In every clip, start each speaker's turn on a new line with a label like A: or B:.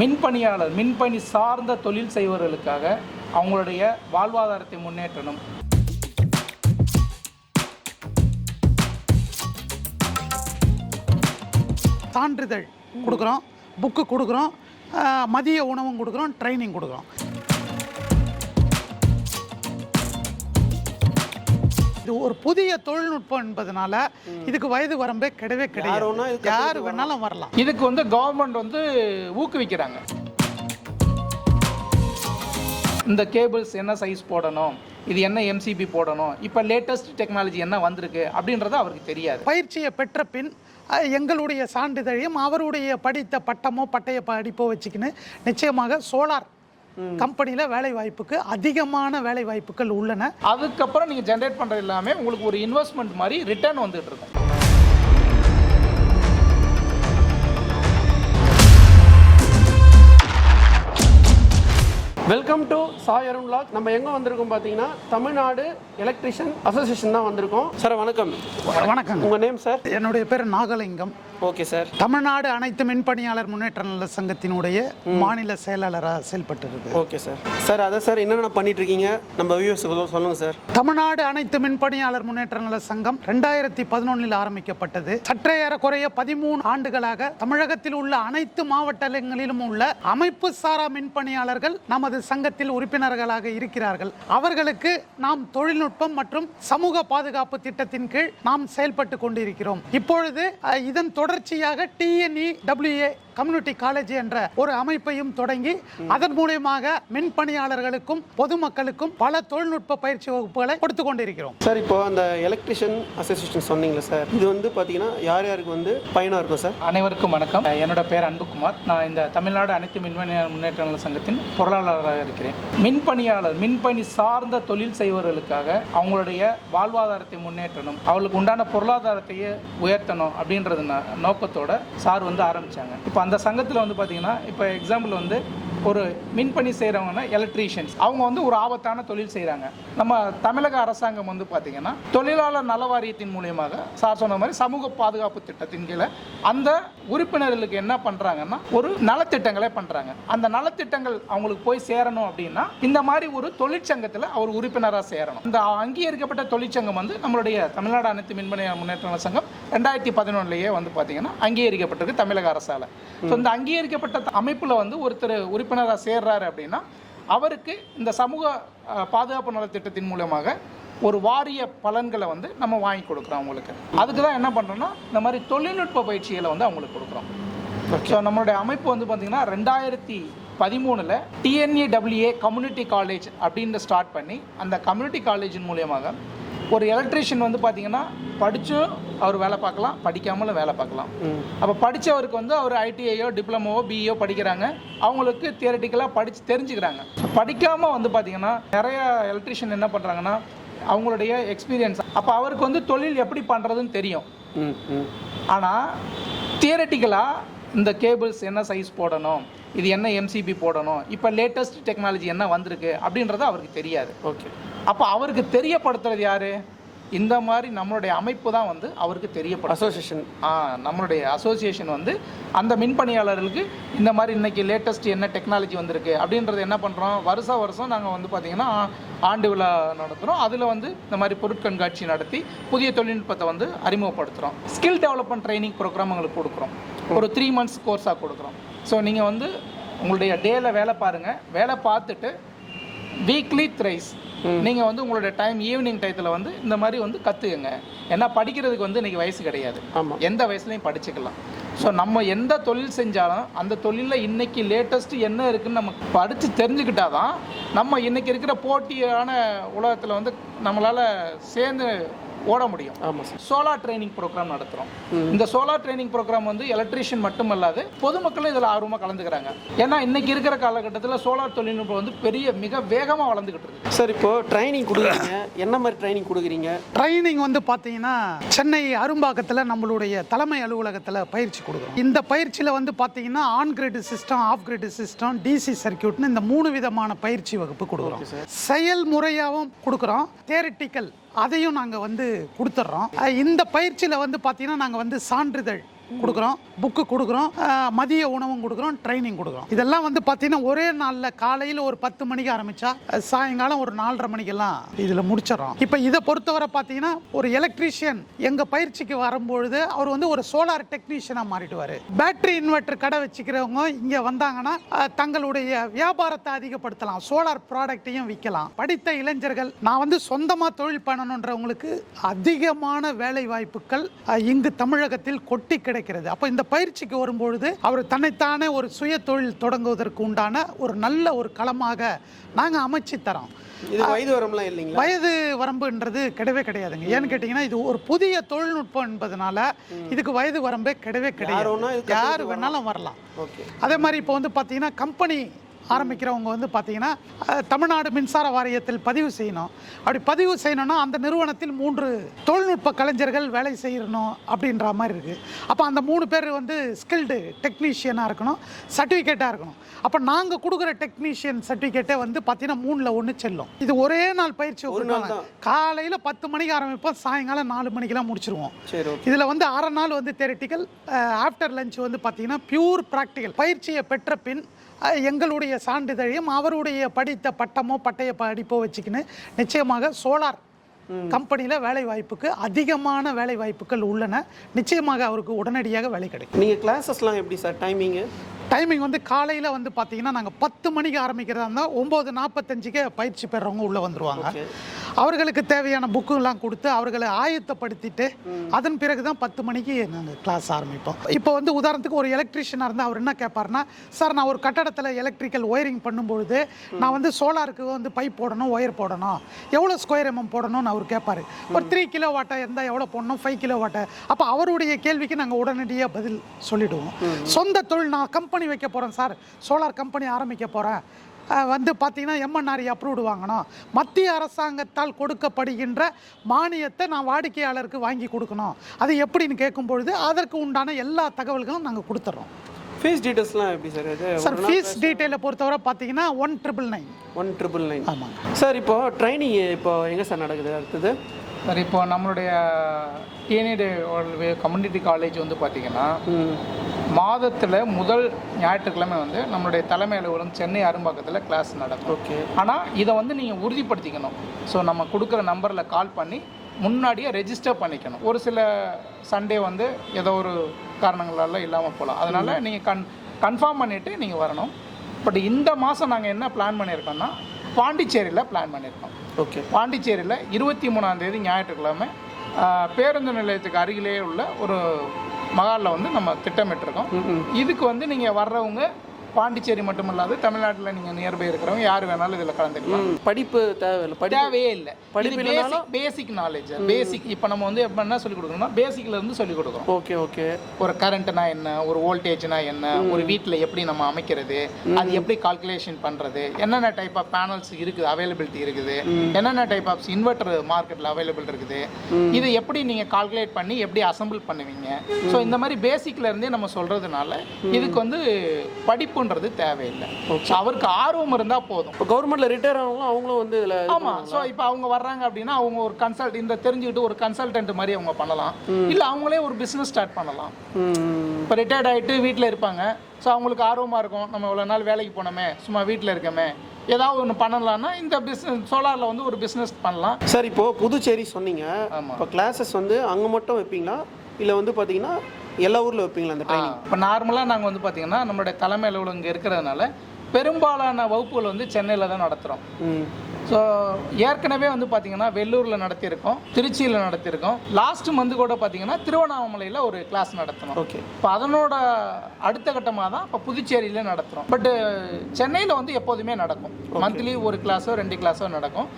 A: மின்பணியாளர் மின்பணி சார்ந்த தொழில் செய்வர்களுக்காக அவங்களுடைய வாழ்வாதாரத்தை முன்னேற்றணும்.
B: சான்றிதழ் கொடுக்குறோம் புக்கு கொடுக்குறோம் மதிய உணவும் கொடுக்குறோம் ட்ரைனிங் கொடுக்குறோம். இது ஒரு புதிய தொழில்நுட்பம் என்பதனால இதுக்கு வயது வரம்பே கிடையவே கிடையாது.
C: இதுக்கு
B: யார் வேணாலும் வரலாம்.
A: இதுக்கு வந்து கவர்மெண்ட் வந்து ஊக்குவிக்கிறாங்க. இந்த கேபிள்ஸ் என்ன சைஸ் போடணும்? இது என்ன எம்சிபி போடணும்? இப்போ லேட்டஸ்ட் டெக்னாலஜி என்ன வந்திருக்கு? அப்படின்றது அவருக்கு தெரியாது.
B: பயிற்சியை பெற்ற பின் எங்களுடைய சான்றிதழையும் அவருடைய படித்த பட்டமோ பட்டய படிப்போ வச்சுக்கின்னு நிச்சயமாக சோலார் கம்பெனியில் வேலை வாய்ப்புக்கு அதிகமான வேலை வாய்ப்புகள் உள்ளன.
A: அதுக்கப்புறம் நீங்கள் ஜென்ரேட் பண்ணுறது எல்லாமே உங்களுக்கு ஒரு இன்வெஸ்ட்மெண்ட் மாதிரி ரிட்டர்ன் வந்துட்டு இருக்கும்.
C: Welcome to Sai Arun vlog. நம்ம எங்கே வந்திருக்கோம் பார்த்தீங்கன்னா தமிழ்நாடு எலக்ட்ரிஷியன் அசோசியேஷன் தான் வந்திருக்கோம். சார் வணக்கம்.
B: வணக்கங்க
C: உங்கள் நேம் சார்
B: என்னுடைய பேர் நாகலிங்கம்.
C: ஓகே சார்
B: தமிழ்நாடு அனைத்து மின்பணியாளர் முன்னேற்ற நல சங்கத்தினுடைய மாநில செயலாளராக செயல்பட்டு இருக்கு
C: ஓகே சார் சார் அதை சார் என்னென்ன பண்ணிட்டு இருக்கீங்க நம்ம வியூஸ் சொல்லுங்க சார்
B: தமிழ்நாடு அனைத்து மின்பணியாளர் முன்னேற்ற நல சங்கம் ரெண்டாயிரத்தி பதினொன்னில் ஆரம்பிக்கப்பட்டது. சற்றே ஏறக்குறைய பதிமூணு ஆண்டுகளாக தமிழகத்தில் உள்ள அனைத்து மாவட்டங்களிலும் உள்ள அமைப்பு சாரா மின்பணியாளர்கள் நமது சங்கத்தில் உறுப்பினர்களாக இருக்கிறார்கள். அவர்களுக்கு நாம் தொழில்நுட்பம் மற்றும் சமூக பாதுகாப்பு திட்டத்தின் கீழ் நாம் செயல்பட்டு கொண்டிருக்கிறோம். இப்பொழுது இதன் தொடர்ச்சியாக டிஎன்இ டபிள்யூஏ கம்யூனிட்டி காலேஜ் என்ற ஒரு அமைப்பையும் தொடங்கி அதன் மூலியமாக மின்பணியாளர்களுக்கும் பொதுமக்களுக்கும் பல தொழில்நுட்ப பயிற்சி வகுப்புகளை கொடுத்து கொண்டிருக்கிறோம்.
C: சார் இப்போ அந்த எலக்ட்ரிஷியன் அசோசியேஷன் சொன்னீங்களே சார் இது வந்து பார்த்தீங்கன்னா யார் யாருக்கு வந்து பயனாக இருக்கும் சார்?
A: அனைவருக்கும் வணக்கம். என்னோட பேர் அன்புகுமார் நான் இந்த தமிழ்நாடு அனைத்து மின்பணியாளர் முன்னேற்ற நல சங்கத்தின் பொருளாளராக இருக்கிறேன். மின்பணியாளர் மின்பணி சார்ந்த தொழில் செய்பவர்களுக்காக அவங்களுடைய வாழ்வாதாரத்தை முன்னேற்றணும் அவங்களுக்கு உண்டான பொருளாதாரத்தையே உயர்த்தணும் அப்படின்றது ந- நோக்கத்தோட சார் வந்து ஆரம்பிச்சாங்க. இப்போ அந்த சங்கத்தில் வந்து பார்த்தீங்கன்னா இப்போ எக்ஸாம்பிள் வந்து ஒரு மின்பணி செய்கிறவங்கன்னா எலக்ட்ரீஷியன்ஸ் அவங்க வந்து ஒரு ஆபத்தான தொழில் செய்கிறாங்க நம்ம தமிழக அரசாங்கம் வந்து பார்த்தீங்கன்னா தொழிலாளர் நல வாரியத்தின் மூலியமாக சார் சொன்ன மாதிரி சமூக பாதுகாப்பு திட்டத்தின் கீழே அந்த உறுப்பினர்களுக்கு என்ன பண்ணுறாங்கன்னா ஒரு நலத்திட்டங்களே பண்ணுறாங்க அந்த நலத்திட்டங்கள் அவங்களுக்கு போய் சேரணும் அப்படின்னா இந்த மாதிரி ஒரு தொழிற்சங்கத்தில் அவர் உறுப்பினராக சேரணும். இந்த அங்கீகரிக்கப்பட்ட தொழிற்சங்கம் வந்து நம்மளுடைய தமிழ்நாடு அனைத்து மின்பணி முன்னேற்ற சங்கம் ரெண்டாயிரத்தி பதினொன்றுலேயே வந்து பார்த்தீங்கன்னா அங்கீகரிக்கப்பட்டிருக்கு தமிழக அரசால். ஸோ இந்த அங்கீகரிக்கப்பட்ட அமைப்பில் வந்து ஒருத்தர் உறுப்பினராக சேர்றாரு அப்படின்னா அவருக்கு இந்த சமூக பாதுகாப்பு நலத்திட்டத்தின் மூலமாக ஒரு வாரிய பலன்களை வந்து நம்ம வாங்கி கொடுக்குறோம் அவங்களுக்கு. அதுக்கு தான் என்ன பண்ணுறோம்னா இந்த மாதிரி தொழில்நுட்ப பயிற்சிகளை வந்து அவங்களுக்கு கொடுக்குறோம். ஸோ நம்மளுடைய அமைப்பு வந்து பார்த்திங்கன்னா ரெண்டாயிரத்தி பதிமூணில் டிஎன்ஏடபிள்யூஏ கம்யூனிட்டி காலேஜ் அப்படின்னு ஸ்டார்ட் பண்ணி அந்த கம்யூனிட்டி காலேஜின் மூலியமாக ஒரு எலக்ட்ரீஷியன் வந்து பார்த்தீங்கன்னா படிச்சும் அவர் வேலை பார்க்கலாம் படிக்காமலும் வேலை பார்க்கலாம். அப்போ படித்தவருக்கு வந்து அவர் ஐடிஐயோ டிப்ளமோவோ பிஇஓ படிக்கிறாங்க. அவங்களுக்கு தியரட்டிக்கலாக படித்து தெரிஞ்சுக்கிறாங்க. படிக்காமல் வந்து பார்த்தீங்கன்னா நிறைய எலக்ட்ரிஷியன் என்ன பண்ணுறாங்கன்னா அவங்களுடைய எக்ஸ்பீரியன்ஸ் அப்போ அவருக்கு வந்து தொழில் எப்படி பண்ணுறதுன்னு தெரியும். ஆனால் தியரட்டிக்கலாக இந்த கேபிள்ஸ் என்ன சைஸ் போடணும் இது என்ன எம்சிபி போடணும் இப்போ லேட்டஸ்ட் டெக்னாலஜி என்ன வந்திருக்கு அப்படின்றது அவருக்கு தெரியாது.
C: ஓகே
A: அப்போ அவருக்கு தெரியப்படுத்துறது யாரு? இந்த மாதிரி நம்மளுடைய அமைப்பு தான் வந்து அவருக்கு தெரியப்படும்
C: அசோசியேஷன்
A: ஆ நம்மளுடைய அசோசியேஷன் வந்து அந்த மின்பணியாளர்களுக்கு இந்த மாதிரி இன்னைக்கு லேட்டஸ்ட் என்ன டெக்னாலஜி வந்திருக்கு அப்படின்றது என்ன பண்ணுறோம் வருஷ வருஷம் நாங்கள் வந்து பார்த்திங்கன்னா ஆண்டு விழா நடத்துகிறோம் அதில் வந்து இந்த மாதிரி பொருட்கண்காட்சி நடத்தி புதிய தொழில்நுட்பத்தை வந்து அறிமுகப்படுத்துகிறோம் ஸ்கில் டெவலப்மெண்ட் ட்ரைனிங் ப்ரோக்ராம் உங்களுக்கு கொடுக்குறோம். ஒரு த்ரீ மந்த்ஸ் கோர்ஸாக கொடுக்குறோம். ஸோ நீங்கள் வந்து உங்களுடைய டேல வேலை பாருங்கள் வேலை பார்த்துட்டு வீக்லி த்ரைஸ் நீங்கள் வந்து உங்களுடைய டைம் ஈவினிங் டயத்தில் வந்து இந்த மாதிரி வந்து கற்றுக்குங்க ஏன்னா படிக்கிறதுக்கு வந்து இன்னைக்கு வயசு கிடையாது.
C: ஆமாம்
A: எந்த வயசுலையும் படிச்சுக்கலாம். ஸோ நம்ம எந்த தொழில் செஞ்சாலும் அந்த தொழிலில் இன்னைக்கு லேட்டஸ்ட் என்ன இருக்குன்னு நம்ம படித்து தெரிஞ்சுக்கிட்டாதான் நம்ம இன்னைக்கு இருக்கிற போட்டியான உலகத்தில் வந்து நம்மளால் சேர்ந்து ஓட முடியும்.
C: ஆமாம் சார்
A: சோலார் ட்ரைனிங் ப்ரோக்ராம் நடத்துகிறோம் இந்த சோலார் ட்ரைனிங் ப்ரோக்ராம் வந்து எலக்ட்ரீஷியன் மட்டுமல்லாது பொதுமக்களும் இதில் ஆர்வமாக கலந்துக்கிறாங்க. ஏன்னா இன்னைக்கு இருக்கிற காலகட்டத்தில் சோலார் தொழில்நுட்பம் வந்து பெரிய மிக வேகமாக வளர்ந்துக்கிட்டு இருக்கு.
C: சார் இப்போ ட்ரைனிங் கொடுக்குறீங்க. என்ன மாதிரி ட்ரைனிங் கொடுக்குறீங்க?
B: ட்ரைனிங் வந்து பார்த்தீங்கன்னா சென்னை அரும்பாக்கத்தில் நம்மளுடைய தலைமை அலுவலகத்தில் பயிற்சி கொடுக்குறோம். இந்த பயிற்சியில் வந்து பார்த்தீங்கன்னா on grid system off grid system DC சர்க்கியூட்னு இந்த மூணு விதமான பயிற்சி வகுப்பு கொடுக்குறோம். செயல்முறையாகவும் கொடுக்குறோம். தேரிட்டிக்கல் அதையும் நாங்கள் வந்து கொடுத்துட்றோம் இந்த பயிற்சியில் வந்து பார்த்தீங்கன்னா நாங்கள் வந்து சான்றிதழ் கொடுக்குறோம் புக்கு கொடுக்குறோம் மதிய உணவும் கொடுக்குறோம் ட்ரைனிங் கொடுக்குறோம். இதெல்லாம் வந்து பார்த்தீங்கன்னா ஒரே நாளில் காலையில் ஒரு பத்து மணிக்கு ஆரம்பித்தா சாயங்காலம் ஒரு நாலரை மணிக்கெல்லாம் இதில் முடிச்சிடறோம். இப்போ இதை பொறுத்தவரை பார்த்தீங்கன்னா ஒரு எலக்ட்ரீஷியன் எங்கள் பயிற்சிக்கு வரும்பொழுது அவர் வந்து ஒரு சோலார் டெக்னீஷியனாக மாறிடுவார். பேட்டரி இன்வெர்டர் கடை வச்சுக்கிறவங்க இங்கே வந்தாங்கன்னா தங்களுடைய வியாபாரத்தை அதிகப்படுத்தலாம். சோலார் ப்ராடக்ட்டையும் விற்கலாம் படித்த இளைஞர்கள் நான் வந்து சொந்தமாக தொழில் பண்ணணுன்றவங்களுக்கு அதிகமான வேலை வாய்ப்புகள் இங்கு தமிழகத்தில் கொட்டி கிடைக்கிறது அப்போ இந்த பயிற்சிக்கு வரும்பொழுது அவர் தன்னைத்தானே ஒரு சுய தொழில் தொடங்குவதற்கு உண்டான ஒரு நல்ல ஒரு களமாக நாங்கள் அமைச்சு தரோம்.
C: இது வயது வரம்லாம் இல்லைங்களா?
B: வயது வரம்புன்றது கிடையவே கிடையாதுங்க. ஏன்னு கேட்டிங்கன்னா இது ஒரு புதிய தொழில்நுட்பம் என்பதனால இதுக்கு வயது வரம்பே கிடையவே கிடையாது. யார் வேணாலும் வரலாம். அதே மாதிரி இப்போ வந்து பார்த்தீங்கன்னா கம்பெனி ஆரம்பிக்கிறவங்க வந்து பார்த்தீங்கன்னா தமிழ்நாடு மின்சார வாரியத்தில் பதிவு செய்யணும். அப்படி பதிவு செய்யணும்னா அந்த நிறுவனத்தில் மூன்று தொழில்நுட்ப கலைஞர்கள் வேலை செய்யணும் அப்படின்ற மாதிரி இருக்குது அப்போ அந்த மூணு பேர் வந்து ஸ்கில்டு டெக்னீஷியனாக இருக்கணும் சர்டிஃபிகேட்டாக இருக்கணும். அப்போ நாங்கள் கொடுக்குற டெக்னீஷியன் சர்டிஃபிகேட்டே வந்து பார்த்தீங்கன்னா மூணில் ஒன்று செல்லும். இது ஒரே நாள் பயிற்சி
C: தான்.
B: காலையில் பத்து மணிக்கு ஆரம்பிப்போம் சாயங்காலம் நாலு மணிக்கெல்லாம் முடிச்சிருவோம். இதில் வந்து அரை நாள் வந்து தெரட்டிக்கல் ஆஃப்டர் லஞ்ச் வந்து பார்த்தீங்கன்னா பியூர் ப்ராக்டிக்கல் பயிற்சியை பெற்ற பின் எங்களுடைய சான்றிதழையும் அவருடைய படித்த பட்டமோ பட்டய படிப்போ வச்சுக்கின்னு நிச்சயமாக சோலார் கம்பெனியில் வேலை வாய்ப்புக்கு அதிகமான வேலை வாய்ப்புகள் உள்ளன. நிச்சயமாக அவருக்கு உடனடியாக வேலை கிடைக்கும்.
C: நீங்கள் கிளாஸஸ்லாம் எப்படி சார்? டைமிங்கு
B: டைமிங் வந்து காலையில் வந்து பார்த்தீங்கன்னா நாங்கள் பத்து மணிக்கு ஆரம்பிக்கிறதா இருந்தால் ஒம்பது நாற்பத்தஞ்சுக்கு பயிற்சி பெறவங்க உள்ளே வந்துருவாங்க.
C: ஓகே.
B: அவர்களுக்கு தேவையான புக்குலாம் கொடுத்து அவர்களை ஆயத்தப்படுத்திட்டு அதன் பிறகு தான் பத்து மணிக்கு நாங்கள் கிளாஸ் ஆரம்பிப்போம். இப்போ வந்து உதாரணத்துக்கு ஒரு எலக்ட்ரீஷியனாக இருந்தால் அவர் என்ன கேட்பாருன்னா சார் நான் ஒரு கட்டடத்தில் எலக்ட்ரிக்கல் ஒயரிங் பண்ணும்பொழுது நான் வந்து சோலாருக்கு வந்து பைப் போடணும் ஒயர் போடணும். எவ்வளோ ஸ்கொயர் எம்எம் போடணும்னு அவர் கேட்பாரு ஒரு த்ரீ கிலோ வாட்டை இருந்தால் எவ்வளோ போடணும்? ஃபைவ் கிலோ வாட்டை அப்போ அவருடைய கேள்விக்கு நாங்கள் உடனடியாக பதில் சொல்லிடுவோம். சொந்த தொழில் நான் கம்பெனி வைக்க போகிறேன் சார். சோலார் கம்பெனி ஆரம்பிக்க போகிறேன் வந்து பார்த்தீங்கன்னா எம்என்ஆர்இ அப்ரூவ்டு வாங்கணும் மத்திய அரசாங்கத்தால் கொடுக்கப்படுகின்ற மானியத்தை நான் வாடிக்கையாளருக்கு வாங்கி கொடுக்கணும். அது எப்படின்னு கேட்கும் பொழுது அதற்கு உண்டான எல்லா தகவல்களும் நாங்கள் கொடுத்துட்றோம்
C: ஃபீஸ் டீட்டெயில்ஸ்லாம் எப்படி சார் இது
B: சார் ஃபீஸ் டீட்டெயிலை பொறுத்தவரை பார்த்தீங்கன்னா one triple nine
C: one triple nine
B: ஆமாங்க.
C: சார் இப்போ ட்ரைனிங் இப்போ எங்கே சார் நடக்குது? அடுத்தது?
A: சார் இப்போ நம்மளுடைய டிஎன்ஏ கம்யூனிட்டி காலேஜ் வந்து பார்த்தீங்கன்னா மாதத்தில் முதல் ஞாயிற்றுக்கிழமை வந்து நம்மளுடைய தலைமை அலுவலகம் சென்னை அரும்பாக்கத்தில் கிளாஸ் நடக்கும்.
C: ஓகே.
A: ஆனால் இதை வந்து நீங்கள் உறுதிப்படுத்திக்கணும். ஸோ நம்ம கொடுக்குற நம்பரில் கால் பண்ணி முன்னாடியே ரெஜிஸ்டர் பண்ணிக்கணும். ஒரு சில சண்டே வந்து ஏதோ ஒரு காரணங்களால இல்லாமல் போகலாம் அதனால் நீங்கள் கன் கன்ஃபார்ம் பண்ணிவிட்டு நீங்கள் வரணும். பட் இந்த மாதம் நாங்கள் என்ன பிளான் பண்ணியிருக்கோம்னா பாண்டிச்சேரியில் பிளான் பண்ணியிருக்கோம்.
C: ஓகே
A: பாண்டிச்சேரியில் இருபத்தி மூணாம் தேதி ஞாயிற்றுக்கிழமை பேருந்து நிலையத்துக்கு அருகிலே உள்ள ஒரு மகாலில் வந்து நம்ம திட்டமிட்டிருக்கோம். இதுக்கு வந்து நீங்கள் வர்றவங்க பாண்டிச்சேரி மட்டும் இல்லாது தமிழ்நாட்டில் நீங்கள் நியர்பை இருக்கிறவங்க யார் வேணாலும் இதில் கலந்துக்கலாம்.
C: படிப்பு தேவையில்லை. படிப்பு
A: தேவையே இல்லை.
C: படிப்பு?
A: பேசிக் நாலேஜ் பேசிக் இப்போ நம்ம வந்து எப்போ என்ன சொல்லிக் கொடுக்கணும்னா பேசிக்ல இருந்து சொல்லிக் கொடுக்குறோம்.
C: Okay okay.
A: ஒரு கரண்ட்னா என்ன ஒரு வோல்டேஜ்னா என்ன ஒரு வீட்டில் எப்படி நம்ம அமைக்கிறது அது எப்படி கால்குலேஷன் பண்ணுறது என்னென்ன டைப் ஆஃப் பேனல்ஸ் இருக்குது அவைலபிலிட்டி இருக்குது என்னென்ன டைப் ஆஃப் இன்வெர்டர் மார்க்கெட்டில் அவைலபிள் இருக்குது இது எப்படி நீங்கள் கால்குலேட் பண்ணி எப்படி அசம்பிள் பண்ணுவீங்க? ஸோ இந்த மாதிரி பேசிக்ல இருந்தே நம்ம சொல்கிறதுனால இதுக்கு வந்து படிப்புன்றது தேவையில்லை. ஸோ அவருக்கு ஆர்வம் இருந்தால் போதும்.
C: இப்போ கவர்மெண்ட்டில் ரிட்டையர் ஆனவங்களும் அவங்களும் வந்து இதில்
A: ஆமா. ஸோ இப்போ அவங்க வர்றாங்க அப்படின்னா அவங்க ஒரு கன்சல்ட் இந்த தெரிஞ்சுக்கிட்டு ஒரு கன்சல்டன்ட் மாதிரி அவங்க பண்ணலாம். இல்லை அவங்களே ஒரு பிஸ்னஸ் ஸ்டார்ட் பண்ணலாம். இப்போ ரிட்டையர்ட் ஆகிட்டு வீட்டில் இருப்பாங்க. ஸோ அவங்களுக்கு ஆர்வமாக இருக்கும். நம்ம இவ்வளோ நாள் வேலைக்கு போனோமே சும்மா வீட்டில் இருக்கமே. ஏதாவது ஒன்று பண்ணலாம்னா இந்த பிஸ்னஸ் சோலாரில் வந்து ஒரு பிஸ்னஸ் பண்ணலாம்.
C: சார் இப்போ புதுச்சேரி சொன்னீங்க. இப்போ கிளாஸஸ் வந்து அங்கே மட்டும் வைப்பீங்களா? இல்லை வந்து பார்த்தீங்கன்னா எல்லா ஊரில் வைப்பீங்களா அந்த ட்ரைனிங்
A: இப்போ நார்மலாக நாங்கள் வந்து பார்த்திங்கன்னா நம்மளுடைய தலைமை அலுவலகம் இங்கே இருக்கிறதுனால பெரும்பாலான வகுப்புகள் வந்து சென்னையில் தான் நடத்துகிறோம் ஸோ ஏற்கனவே வந்து பார்த்தீங்கன்னா வெள்ளூரில் நடத்தியிருக்கோம் திருச்சியில் நடத்தியிருக்கோம். லாஸ்ட் மந்த் கூட பார்த்தீங்கன்னா திருவண்ணாமலையில் ஒரு கிளாஸ் நடத்தணும்
C: ஓகே
A: இப்போ அதனோட அடுத்த கட்டமாக தான் இப்போ புதுச்சேரியில் நடத்துகிறோம் பட்டு சென்னையில் வந்து எப்போதுமே நடக்கும். மந்த்லி ஒரு கிளாஸோ ரெண்டு கிளாஸோ நடக்கும்.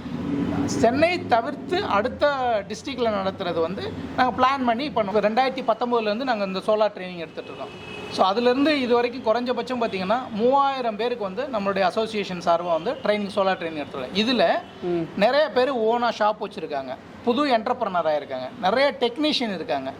A: சென்னை தவிர்த்து அடுத்த டிஸ்ட்ரிக்டில் நடத்துறது வந்து நாங்கள் பிளான் பண்ணி இப்போ ரெண்டாயிரத்தி பத்தொம்போதுலேருந்து நாங்கள் இந்த சோலார் ட்ரைனிங் எடுத்துகிட்டு இருக்கோம் ஸோ அதுலேருந்து இது வரைக்கும் குறைஞ்சபட்சம் பார்த்தீங்கன்னா மூவாயிரம் பேருக்கு வந்து நம்மளுடைய அசோசியேஷன் சார்பாக வந்து ட்ரைனிங் சோலார் ட்ரைனிங் எடுத்துருக்கோம் இதில் நிறைய பேர் ஓனாக ஷாப் வச்சுருக்காங்க. புது என்டர்பிரனராக இருக்காங்க. நிறைய டெக்னீஷியன் இருக்காங்க.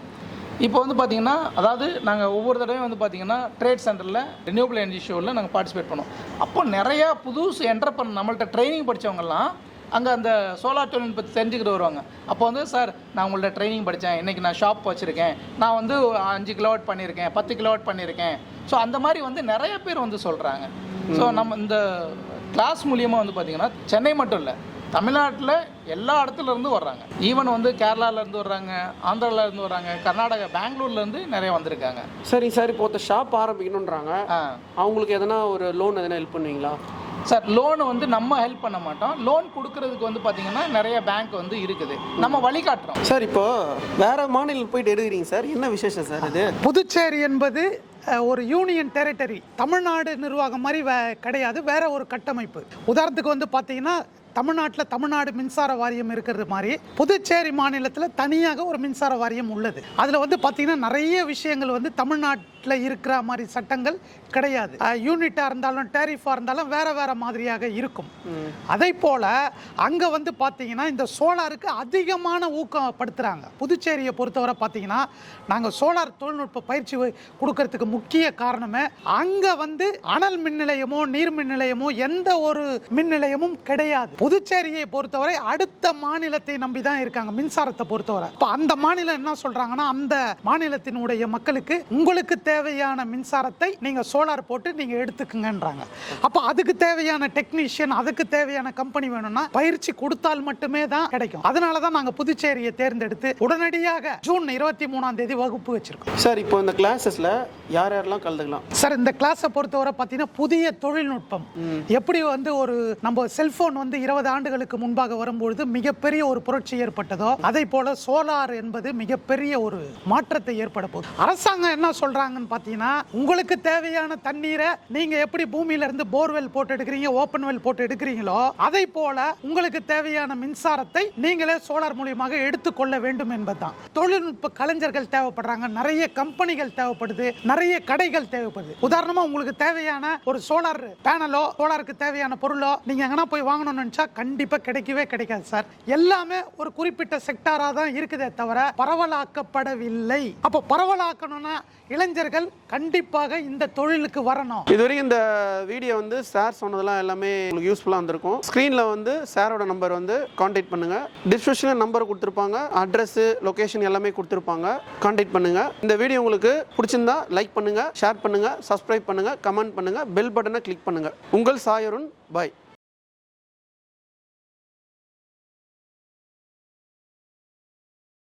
A: இப்போ வந்து பார்த்தீங்கன்னா அதாவது நாங்கள் ஒவ்வொரு தடவையும் வந்து பார்த்தீங்கன்னா ட்ரேட் சென்டரில் ரினியூபிள் எனர்ஜி ஷோவில் நாங்கள் பார்ட்டிசிபேட் பண்ணோம் அப்போ நிறையா புதுசு என்டர்பிரன் நம்மள்ட்ட ட்ரைனிங் படித்தவங்கலாம் அங்கே அந்த சோலார் தொழில்நுட்பத்தை தெரிஞ்சுக்கிட்டு வருவாங்க. அப்போ வந்து சார் நான் உங்கள்ட்ட ட்ரைனிங் படித்தேன் இன்றைக்கி நான் ஷாப் வச்சுருக்கேன். நான் வந்து அஞ்சு கிலோவாட் பண்ணியிருக்கேன் பத்து கிலோவாட் பண்ணியிருக்கேன் ஸோ அந்த மாதிரி வந்து நிறைய பேர் வந்து சொல்கிறாங்க ஸோ நம்ம இந்த கிளாஸ் மூலியமாக வந்து பார்த்திங்கன்னா சென்னை மட்டும் இல்லை தமிழ்நாட்டில் எல்லா இடத்துல இருந்து வர்றாங்க. ஈவன் வந்து கேரளால இருந்து வர்றாங்க ஆந்திரால இருந்து வர்றாங்க கர்நாடகா பெங்களூர்ல இருந்து நிறைய வந்திருக்காங்க.
C: சரி சார் இப்போ ஒருத்தர் ஷாப் ஆரம்பிக்கணுன்றாங்க அவங்களுக்கு எதனா ஒரு லோன் எதனா ஹெல்ப் பண்ணுவீங்களா?
A: சார் லோன் வந்து நம்ம ஹெல்ப் பண்ண மாட்டோம். லோன் கொடுக்கறதுக்கு வந்து பார்த்தீங்கன்னா நிறைய பேங்க் வந்து இருக்குது. நம்ம வழிகாட்டுறோம்
C: சார் இப்போ வேற மாநிலம் போயிட்டு எடுக்கிறீங்க சார். என்ன விசேஷம் சார் இது?
B: புதுச்சேரி என்பது ஒரு யூனியன் டெரிட்டரி தமிழ்நாடு நிர்வாகம் மாதிரி வே கிடையாது. வேற ஒரு கட்டமைப்பு. உதாரணத்துக்கு வந்து பார்த்தீங்கன்னா தமிழ்நாட்டில் தமிழ்நாடு மின்சார வாரியம் இருக்கிறது மாதிரி புதுச்சேரி மாநிலத்தில் தனியாக ஒரு மின்சார வாரியம் உள்ளது. அதில் வந்து பார்த்தீங்கன்னா நிறைய விஷயங்கள் வந்து தமிழ்நாட்டில் இருக்கிற மாதிரி சட்டங்கள் கிடையாது. யூனிட்டாக இருந்தாலும் டேரிஃபாக இருந்தாலும் வேறு வேறு மாதிரியாக இருக்கும். அதே போல் அங்கே வந்து பார்த்தீங்கன்னா இந்த சோலாருக்கு அதிகமான ஊக்கப்படுத்துகிறாங்க புதுச்சேரியை பொறுத்தவரை பார்த்தீங்கன்னா நாங்கள் சோலார் தொழில்நுட்ப பயிற்சி வை- கொடுக்கறதுக்கு முக்கிய காரணமே அங்கே வந்து அனல் மின் நிலையமோ நீர் மின் நிலையமோ எந்த ஒரு மின் நிலையமும் கிடையாது. புதுச்சேரியை பொறுத்தவரை அடுத்த மாநிலத்தை நம்பி தான் இருக்காங்க மின்சாரத்தை பொறுத்தவரை. இப்போ அந்த மாநிலம் என்ன சொல்கிறாங்கன்னா அந்த மாநிலத்தினுடைய மக்களுக்கு உங்களுக்கு தேவையான மின்சாரத்தை நீங்க சோலார் போட்டு நீங்க எடுத்துக்குங்கன்றாங்க. அப்போ அதுக்கு தேவையான டெக்னீஷியன் அதுக்கு தேவையான கம்பெனி வேணும்னா பயிற்சி கொடுத்தால் மட்டுமே தான் கிடைக்கும். அதனால தான் நாங்கள் புதுச்சேரியை தேர்ந்தெடுத்து உடனடியாக ஜூன் இருபத்தி மூணாம் தேதி வகுப்பு வச்சிருக்கோம்.
C: சார் இப்போ இந்த கிளாஸஸ்ல யார் யாரெல்லாம் கலந்துக்கலாம்?
B: சார் இந்த கிளாஸை பொறுத்தவரை பார்த்தீங்கன்னா புதிய தொழில்நுட்பம். எப்படி வந்து ஒரு நம்ம செல்போன் வந்து இருபது ஆண்டுகளுக்கு முன்பாக வரும்பொழுது மிகப்பெரிய ஒரு புரட்சி ஏற்பட்டதோ அதே போல சோலார் என்பது மிகப்பெரிய ஒரு மாற்றத்தை ஏற்பட போகுது. அரசாங்கம் என்ன காரணம்னு பார்த்தீங்கன்னா உங்களுக்கு தேவையான தண்ணீரை நீங்க எப்படி பூமியில இருந்து போர்வெல் போட்டு எடுக்கிறீங்க ஓப்பன் வெல் போட்டு எடுக்கிறீங்களோ அதை போல உங்களுக்கு தேவையான மின்சாரத்தை நீங்களே சோலார் மூலியமாக எடுத்துக்கொள்ள வேண்டும் என்பதுதான். தொழில்நுட்ப கலைஞர்கள் தேவைப்படுறாங்க நிறைய கம்பெனிகள் தேவைப்படுது நிறைய கடைகள் தேவைப்படுது. உதாரணமா உங்களுக்கு தேவையான ஒரு சோலார் பேனலோ சோலாருக்கு தேவையான பொருளோ நீங்க எங்கன்னா போய் வாங்கணும்னு நினைச்சா கண்டிப்பா கிடைக்கவே கிடைக்காது சார் எல்லாமே ஒரு குறிப்பிட்ட செக்டாரா தான் இருக்குதே தவிர பரவலாக்கப்படவில்லை. அப்போ பரவலாக்கணும்னா இளைஞர்கள் கண்டிப்பாக இந்த தொழிலுக்கு வரணும்.
C: இதுவரைக்கும் இந்த வீடியோ வந்து சார் சொன்னதெல்லாம் எல்லாமே உங்களுக்கு யூஸ்ஃபுல்லாக இருந்திருக்கும். ஸ்க்ரீனில் வந்து சாரோட நம்பர் வந்து காண்டாக்ட் பண்ணுங்க. டிஸ்கிரிப்ஷனில் நம்பர் கொடுத்துருப்பாங்க. அட்ரஸ் லொக்கேஷன் எல்லாமே கொடுத்துருப்பாங்க. காண்டாக்ட் பண்ணுங்க. இந்த வீடியோ உங்களுக்கு பிடிச்சிருந்தா லைக் பண்ணுங்க ஷேர் பண்ணுங்க சப்ஸ்கிரைப் பண்ணுங்க கமெண்ட் பண்ணுங்க பெல் பட்டனை கிளிக் பண்ணுங்க. உங்கள் சாயருண் பாய்